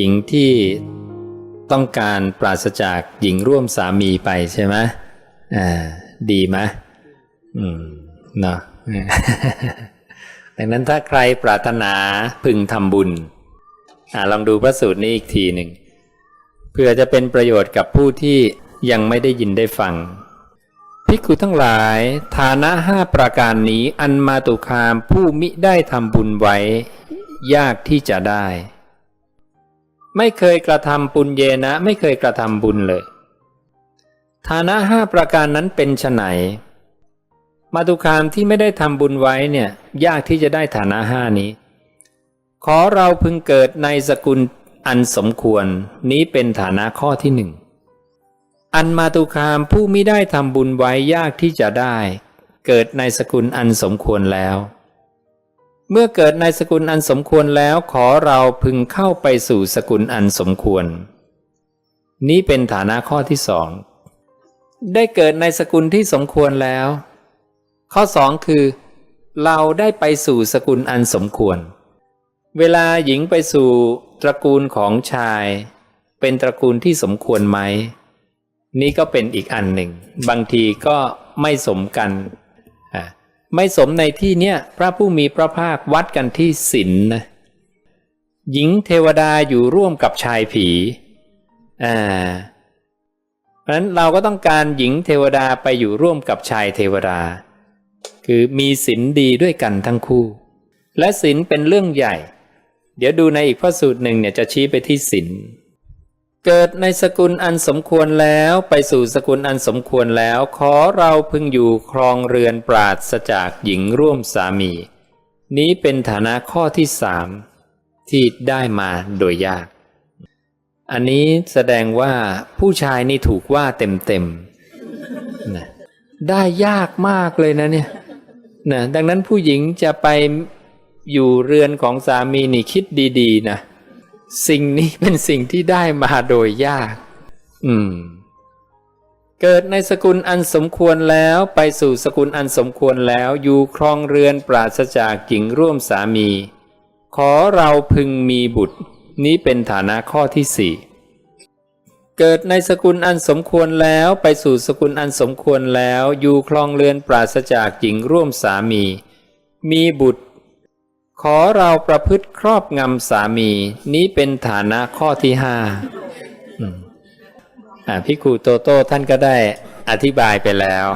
หญิงที่ต้องการปราศจากหญิงร่วมสามีไปใช่ไหมอ่าดีไหมอืมเนาะดังนั้นถ้าใครปรารถนาพึงทำบุญอ่าลองดูพระสูตรนี้อีกทีหนึ่งเพื่อจะเป็นประโยชน์กับผู้ที่ยังไม่ได้ยินได้ฟังภิกขุทั้งหลาย ฐานะห้าประการนี้อันมาตุคามผู้มิได้ทำบุญไว้ ยากที่จะได้ ไม่เคยกระทำปุญเยนะ ไม่เคยกระทำบุญเลย ฐานะห้าประการนั้นเป็นไฉนมาตุคามที่ไม่ได้ทำบุญไว้เนี่ยยากที่จะได้ฐานะห้านี้ ขอเราพึงเกิดในสกุลอันสมควรนี้เป็นฐานะข้อที่หนึ่งอันมาตุคามผู้ไม่ได้ทำบุญไว้ยากที่จะได้ เกิดในสกุลอันสมควรแล้ว เมื่อเกิดในสกุลอันสมควรแล้วขอเราพึงเข้าไปสู่สกุลอันสมควร นี้เป็นฐานะข้อที่สองได้เกิดในสกุลที่สมควรแล้ว ข้อสองคือ เราได้ไปสู่สกุลอันสมควร เวลาหญิงไปสู่ตระกูลของชาย เป็นตระกูลที่สมควรไหม นี่ก็เป็นอีกอันหนึ่ง บางทีก็ไม่สมกันอะ ไม่สมในที่เนี้ยพระผู้มีพระภาควัดกันที่ศีลนะหญิงเทวดาอยู่ร่วมกับชายผีอ่าเพราะฉะนั้นเราก็ต้องการหญิงเทวดาไปอยู่ร่วมกับชายเทวดา คือมีศีลดีด้วยกันทั้งคู่ และศีลเป็นเรื่องใหญ่ เดี๋ยวดูในอีกพระสูตรหนึ่งเนี่ยจะชี้ไปที่ศีล เกิดในสกุลอันสมควรแล้วไปสู่สกุลอันสมควรแล้ว ขอเราพึงอยู่ครองเรือนปราศจากหญิงร่วมสามี นี้เป็นฐานะข้อที่สามที่ได้มาโดยยาก อันนี้แสดงว่าผู้ชายนี่ถูกว่าเต็มๆนะได้ยากมากเลยนะเนี่ยนะดังนั้นผู้หญิงจะไปอยู่เรือนของสามีนี่คิดดี ๆ นะ สิ่งนี้เป็นสิ่งที่ได้มาโดยยาก อืม เกิดในสกุลอันสมควรแล้วไปสู่สกุลอันสมควรแล้วอยู่ครองเรือนปราศจากหญิงร่วมสามี ขอเราพึงมีบุตร นี้เป็นฐานะข้อที่สี่เกิดในสกุลอันสมควรแล้วไปสู่สกุลอันสมควรแล้วอยู่ครองเรือนปราศจากหญิงร่วมสามี มีบุตร ขอเราประพฤติครอบงำสามี นี้เป็นฐานะข้อที่ห้าพิคูโตโต้ท่านก็ได้อธิบายไปแล้ว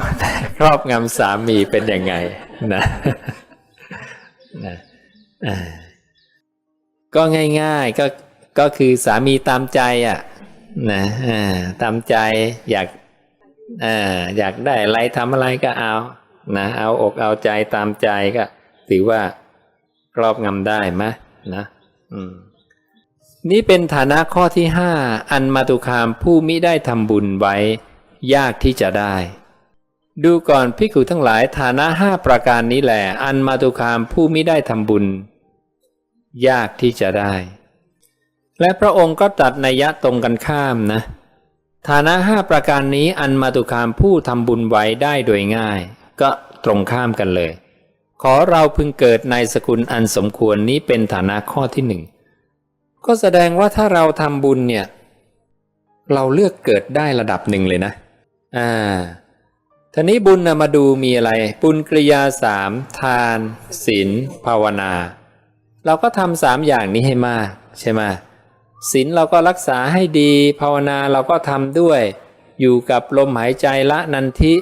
ครอบงำสามีเป็นยังไงนะนะอ่าก็ง่ายๆก็ก็คือสามีตามใจอะนะตามใจอยากอยากได้อะไรทำอะไรก็เอานะเอาอกเอาใจตามใจก็ถือว่า ครอบงำได้ไหมนะอืมนี่เป็นฐานะข้อที่ห้าอันมาตุคามผู้มิได้ทำบุญไว้ ยากที่จะได้ ดูก่อนพิกุทั้งหลายฐานะห้าประการนี้แหละอันมาตุคามผู้มิได้ทำบุญ ยากที่จะได้ และพระองค์ก็ตรัสนัยยะตรงกันข้ามนะ ฐานะห้าประการนี้อันมาตุคามผู้ทำบุญไว้ได้โดยง่าย ก็ตรงข้ามกันเลย ขอเราพึงเกิดในสกุลอันสมควรนี้เป็นฐานะข้อที่หนึ่งก็แสดงว่าถ้าเราทำบุญเนี่ย เราเลือกเกิดได้ระดับหนึ่งเลยนะ อ่าทีนี้บุญนะมาดูมีอะไร บุญกริยาสามทานศีลภาวนา เราก็ทำสามอย่างนี้ให้มาก ใช่ไหมศีลเราก็รักษาให้ดี ภาวนาเราก็ทำด้วย อยู่กับลมหายใจละนันทิ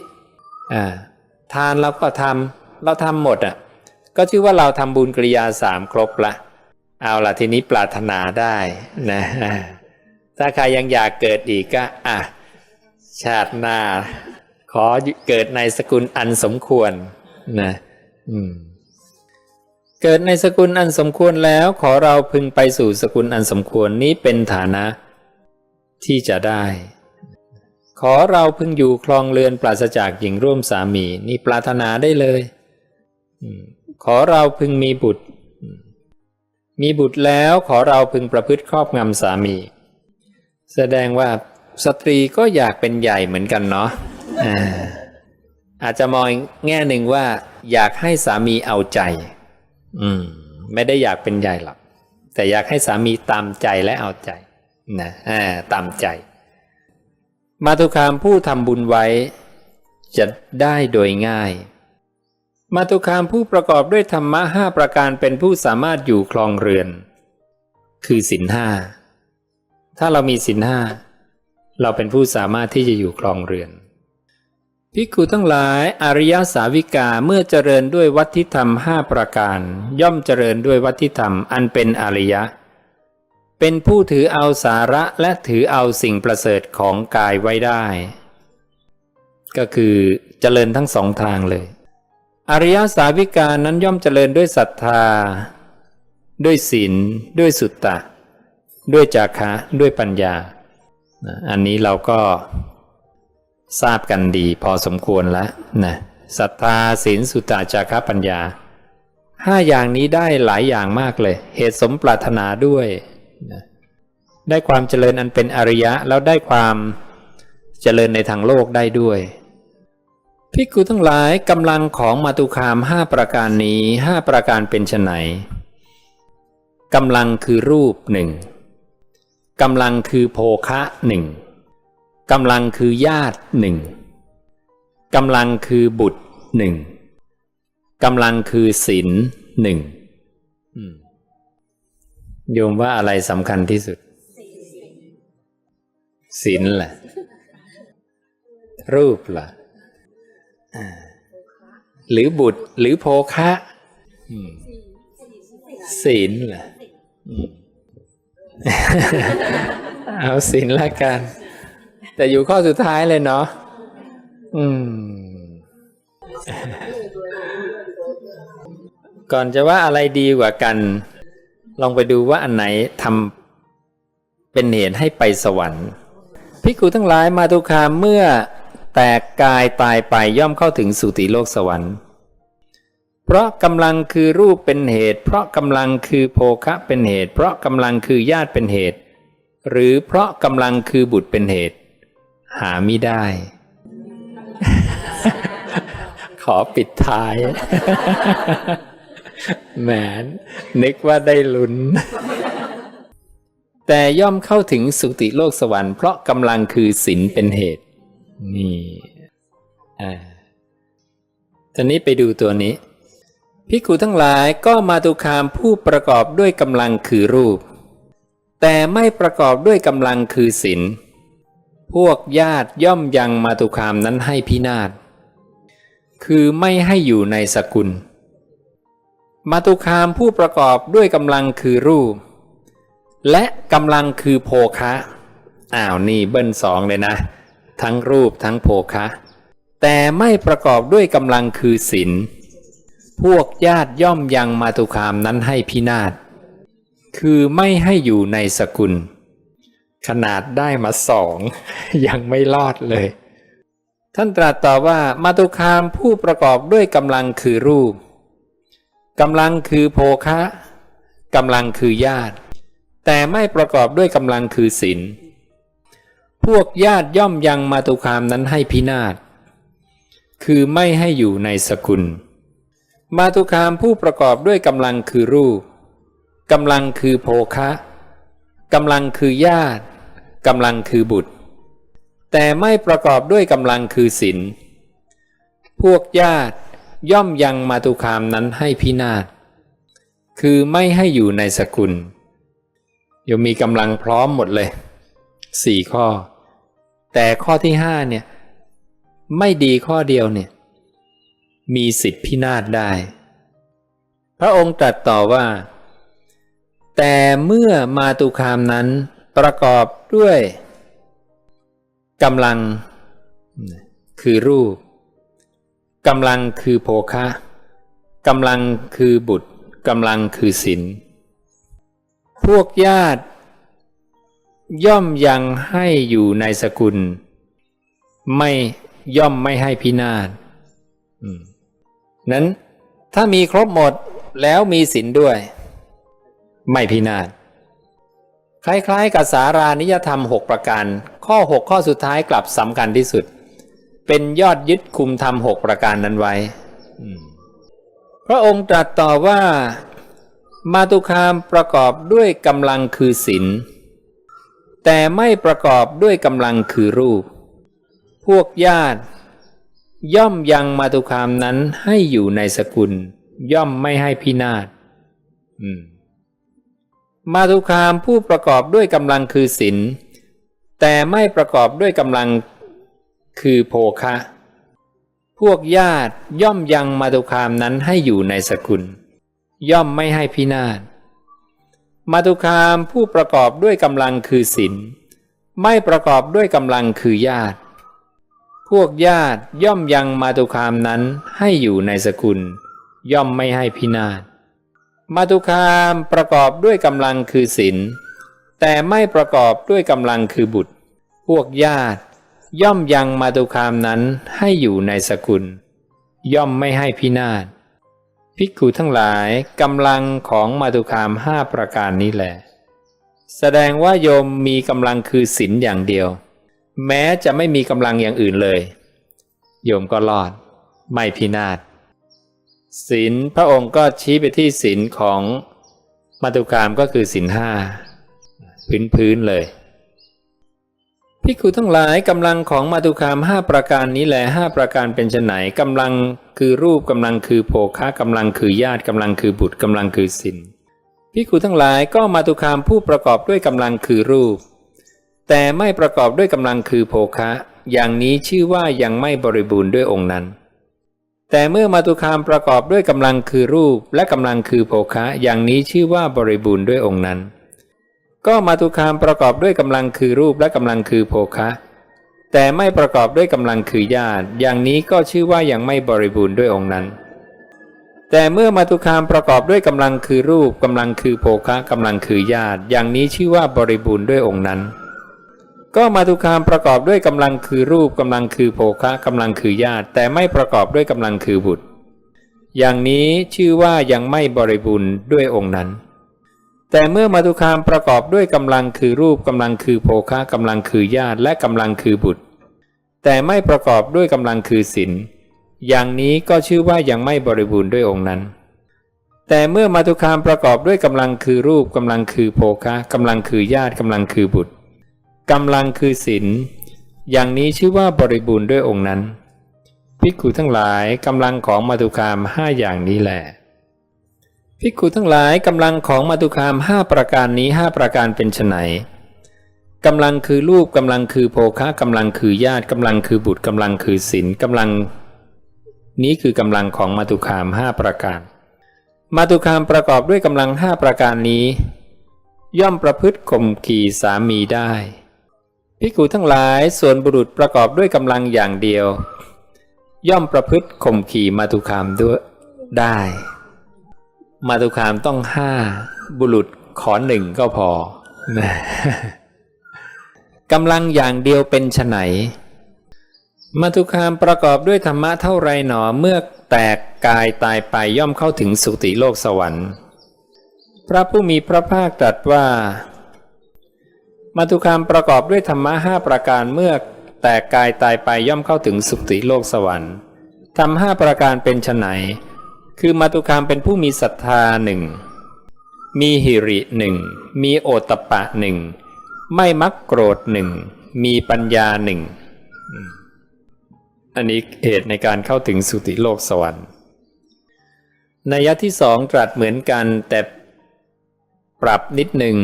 อ่าทานเราก็ทำ เราทำหมดอะ ก็ชื่อว่าเราทำบุญกริยาสามครบละ เอาละทีนี้ปรารถนาได้นะอ่าถ้าใครยังอยากเกิดอีกก็อะชาติหน้า ขอเกิดในสกุลอันสมควรนะอืมเกิดในสกุลอันสมควรแล้ว ขอเราพึงไปสู่สกุลอันสมควรนี้เป็นฐานะที่จะได้ ขอเราพึงอยู่ครองเรือนปราศจากหญิงร่วมสามี นี่ปรารถนาได้เลย ขอเราพึงมีบุตร มีบุตรแล้วขอเราพึงประพฤติครอบงำสามี แสดงว่าสตรีก็อยากเป็นใหญ่เหมือนกันเนาะอาจจะมองแง่หนึ่งว่า อยากให้สามีเอาใจ อืม ไม่ได้อยากเป็นใหญ่หรอกแต่อยากให้สามีตามใจและเอาใจนะอ่าตามใจ มาตุคามผู้ทำบุญไว้ จะได้โดยง่าย มาตุคามผู้ประกอบด้วยธรรมะห้าประการเป็นผู้สามารถอยู่คลองเรือน คือศีลห้าถ้าเรามีศีลห้าเราเป็นผู้สามารถที่จะอยู่คลองเรือนภิกขุทั้งหลายอริยสาวิกาเมื่อเจริญด้วยวัตถิธรรมห้าประการ ย่อมเจริญด้วยวัตถิธรรมอันเป็นอริยะ เป็นผู้ถือเอาสาระและถือเอาสิ่งประเสริฐของกายไว้ได้ ก็คือเจริญทั้งสองทางเลย อริยสาวิกานั้นย่อมเจริญด้วยศรัทธา ด้วยศีลด้วยสุตตะ ด้วยจาคะด้วยปัญญา อันนี้เราก็ทราบกันดีพอสมควรแล้วนะศรัทธาศีลสุตตะจาคะปัญญาห้าอย่างนี้ได้หลายอย่างมากเลย เหตุสมปรารถนาด้วยนะได้ความเจริญอันเป็นอริยะ แล้วได้ความเจริญในทางโลกได้ด้วย พิกขุทั้งหลายกำลังของมาตุคามห้าประการนี้ห้าประการเป็นไนกำลังคือรูปหนึ่งกำลังคือโภคะหนึ่งกำลังคือญาติหนึ่งกำลังคือบุตรหนึ่งกำลังคือศีลหนึ่งอืมโยมว่าอะไรสำคัญที่สุดศีลแหละรูปล่ะอ่า หรือบุตรหรือโภคะศีลล่ะอืมเอาศีลละกัน แต่อยู่ข้อสุดท้ายเลยเนาะอืม ก่อนจะว่าอะไรดีกว่ากัน ลองไปดูว่าอันไหนทำเป็นเหตุให้ไปสวรรค์ภิกขุทั้งหลายมาตุคามเมื่อ แตกกายตายไปย่อมเข้าถึงสุติโลกสวรรค์ เพราะกำลังคือรูปเป็นเหตุ เพราะกำลังคือโภคะเป็นเหตุ เพราะกำลังคือญาติเป็นเหตุ หรือเพราะกำลังคือบุตรเป็นเหตุ หาไม่ได้ ขอปิดท้ายแหมนึกว่าได้ลุ้น แต่ย่อมเข้าถึงสุติโลกสวรรค์เพราะกำลังคือศีลเป็นเหตุ นี่อ่านี้ไปดูตัวนี้ภิกขุทั้งหลายก็มาตุคามผู้ประกอบด้วยกำลังคือรูป แต่ไม่ประกอบด้วยกำลังคือศีลพวกญาติย่อมยังมาตุคามนั้นให้พินาศคือไม่ให้อยู่ในสกุล มาตุคามผู้ประกอบด้วยกำลังคือรูป และกำลังคือโภคะอ้าวนี่เบิ้ลสองเลยนะ ทั้งรูปทั้งโภคะ แต่ไม่ประกอบด้วยกำลังคือศีลพวกญาติย่อมยังมาตุคามนั้นให้พินาศคือไม่ให้อยู่ในสกุล ขนาดได้มาสองยังไม่รอดเลย ท่านตรัสต่อว่ามาตุคามผู้ประกอบด้วยกำลังคือรูปกำลังคือโภคะกำลังคือญาติ แต่ไม่ประกอบด้วยกำลังคือศีล พวกญาติย่อมยังมาตุคามนั้นให้พินาศ คือไม่ให้อยู่ในสกุล มาตุคามผู้ประกอบด้วยกำลังคือรูปกำลังคือโภคะกำลังคือญาติกำลังคือบุตร แต่ไม่ประกอบด้วยกำลังคือศีลพวกญาติย่อมยังมาตุคามนั้นให้พินาศ คือไม่ให้อยู่ในสกุลยังมีกำลังพร้อมหมดเลยสี่ข้อ แต่ข้อที่ห้าเนี่ยไม่ดีข้อเดียวเนี่ยมีสิทธิพินาศได้ พระองค์ตรัสต่อว่า แต่เมื่อมาตุคามนั้นประกอบด้วยกำลังคือรูปกำลังคือโภคะกำลังคือบุตรกำลังคือศีลพวกญาติ ย่อมยังให้อยู่ในสกุล ไม่ย่อมไม่ให้พินาศนั้นถ้ามีครบหมดแล้วมีศีลด้วย ไม่พินาศคล้ายๆกับสารานิยธรรม 6 ประการ ข้อ 6 ข้อสุดท้ายกลับสำคัญที่สุด เป็นยอดยึดคุมธรรม6ประการนั้นไว้พระองค์ตรัสต่อว่ามาตุคามประกอบด้วยกำลังคือศีล แต่ไม่ประกอบด้วยกำลังคือรูป พวกญาติ ย่อมยังมาตุคามนั้นให้อยู่ในสกุล ย่อมไม่ให้พินาศมมาตุคามผู้ประกอบด้วยกำลังคือศีลแต่ไม่ประกอบด้วยกำลังคือโภคะ พวกญาติย่อมยังมาตุคามนั้นให้อยู่ในสกุล ย่อมไม่ให้พินาศ มาตุคามผู้ประกอบด้วยกำลังคือศีลไม่ประกอบด้วยกำลังคือญาติ พวกญาติย่อมยังมาตุคามนั้นให้อยู่ในสกุล ย่อมไม่ให้พินาศมาตุคามประกอบด้วยกำลังคือศีลแต่ไม่ประกอบด้วยกำลังคือบุตร พวกญาติ ย่อมยังมาตุคามนั้นให้อยู่ในสกุล ย่อมไม่ให้พินาศ ภิกขุทั้งหลายกำลังของมาตุคามห้าประการนี้แหละแสดงว่าโยมมีกำลังคือศีลอย่างเดียว แม้จะไม่มีกำลังอย่างอื่นเลย โยมก็รอด ไม่พินาศศีลพระองค์ก็ชี้ไปที่ศีลของมาตุคามก็คือศีลห้าพื้นพื้นๆเลย พิกขุทั้งหลายกำลังของมาตุคามห้าประการนี้แหละห้าประการเป็นไฉนกำลังคือรูปกำลังคือโภคะกำลังคือญาติกำลังคือบุตรกำลังคือศีลพิกขุทั้งหลายก็มาตุคามผู้ประกอบด้วยกำลังคือรูป แต่ไม่ประกอบด้วยกำลังคือโภคะ อย่างนี้ชื่อว่ายังไม่บริบูรณ์ด้วยองค์นั้น แต่เมื่อมาตุคามประกอบด้วยกำลังคือรูปและกำลังคือโภคะ อย่างนี้ชื่อว่าบริบูรณ์ด้วยองค์นั้น ก็มาตุคามประกอบด้วยกำลังคือรูปและกำลังคือโภคะ แต่ไม่ประกอบด้วยกำลังคือญาติ อย่างนี้ก็ชื่อว่ายังไม่บริบูรณ์ด้วยองค์นั้น แต่เมื่อมาตุคามประกอบด้วยกำลังคือรูปกำลังคือโภคะกำลังคือญาติ อย่างนี้ชื่อว่าบริบูรณ์ด้วยองค์นั้น ก็มาตุคามประกอบด้วยกำลังคือรูปกำลังคือโภคะกำลังคือญาติ แต่ไม่ประกอบด้วยกำลังคือบุตร อย่างนี้ชื่อว่ายังไม่บริบูรณ์ด้วยองค์นั้น แต่เมื่อมาตุคามประกอบด้วยกำลังคือรูปกำลังคือโภคะกำลังคือญาติและกำลังคือบุตร แต่ไม่ประกอบด้วยกำลังคือศีลอย่างนี้ก็ชื่อว่ายังไม่บริบูรณ์ด้วยองค์นั้น แต่เมื่อมาตุคามประกอบด้วยกำลังคือรูปกำลังคือโภคะกำลังคือญาติกำลังคือบุตรกำลังคือศีลอย่างนี้ชื่อว่าบริบูรณ์ด้วยองค์นั้นภิกขุทั้งหลายกำลังของมาตุคามห้าอย่างนี้แหละ ภิกขุทั้งหลายกำลังของมาตุคามห้าประการนี้ห้าประการเป็นไฉนกำลังคือรูปกำลังคือโภคะกำลังคือญาติกำลังคือบุตรกำลังคือศีลกำลัง นี้คือกำลังของมาตุคามห้าประการ มาตุคามประกอบด้วยกำลังห้าประการนี้ ย่อมประพฤติข่มขี่สามีได้ภิกขุทั้งหลายส่วนบุรุษประกอบด้วยกำลังอย่างเดียว ย่อมประพฤติข่มขี่มาตุคามด้วยได้ มาตุคามต้องห้าบุรุษขอหนึ่งก็พอนะกำลังอย่างเดียวเป็นไฉนมาตุคามประกอบด้วยธรรมะเท่าไรหนอเมื่อแตกกายตายไปย่อมเข้าถึงสุติโลกสวรรค์ พระผู้มีพระภาคตรัสว่ามาตุคามประกอบด้วยธรรมะห้าประการเมื่อแตกกายตายไปย่อมเข้าถึงสุติโลกสวรรค์ทำห้าประการเป็นไฉน คือมาตุคามเป็นผู้มีศรัทธาหนึ่ง มีหิริหนึ่ง มีโอตปะหนึ่ง ไม่มักโกรธหนึ่ง มีปัญญาหนึ่ง อันนี้เหตุในการเข้าถึงสุติโลกสวรรค์นัยยะที่สองตรัสเหมือนกันแต่ปรับนิดหนึ่ง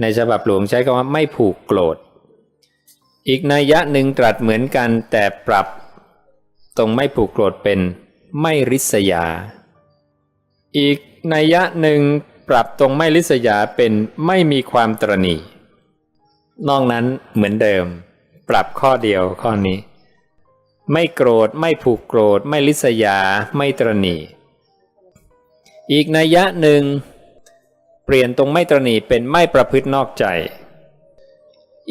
ในฉบับหลวงใช้คำว่าไม่ผูกโกรธ อีกนัยยะหนึ่งตรัสเหมือนกันแต่ปรับตรงไม่ผูกโกรธเป็น ไม่ริษยา อีกนัยยะหนึ่งปรับตรงไม่ริษยาเป็นไม่มีความตรณีนอกนั้นเหมือนเดิม ปรับข้อเดียวข้อนี้ ไม่โกรธไม่ผูกโกรธ ไม่ลิษยา ไม่ตรณีอีกนัยยะหนึ่ง เปลี่ยนตรงไม่ตรณีเป็นไม่ประพฤตินอกใจ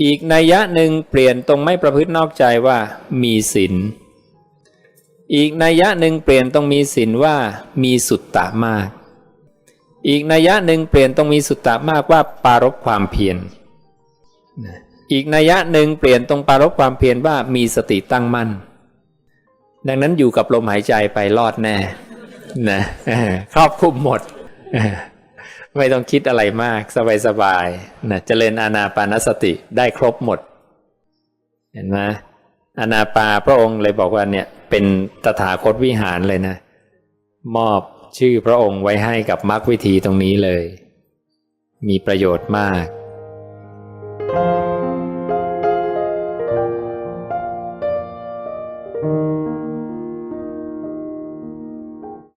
อีกนัยยะหนึ่งเปลี่ยนตรงไม่ประพฤตินอกใจว่ามีศีล อีกนัยยะหนึ่งเปลี่ยนตรงมีศีลว่ามีสุตตะมาก อีกนัยยะหนึ่งเปลี่ยนตรงมีสุตตะมากว่าปารบความเพียรอีกนัยยะหนึ่งเปลี่ยนตรงปารบความเพียรว่ามีสติตั้งมั่น ดังนั้นอยู่กับลมหายใจไปรอดแน่นะครอบคลุมหมด ไม่ต้องคิดอะไรมากสบายๆนะเจริญอานาปานสติได้ครบหมด เห็นไหมอานาปาพระองค์เลยบอกว่าเนี่ย เป็นตถาคตวิหารเลยนะ มอบชื่อพระองค์ไว้ให้กับมรรควิธีตรงนี้เลย มีประโยชน์มาก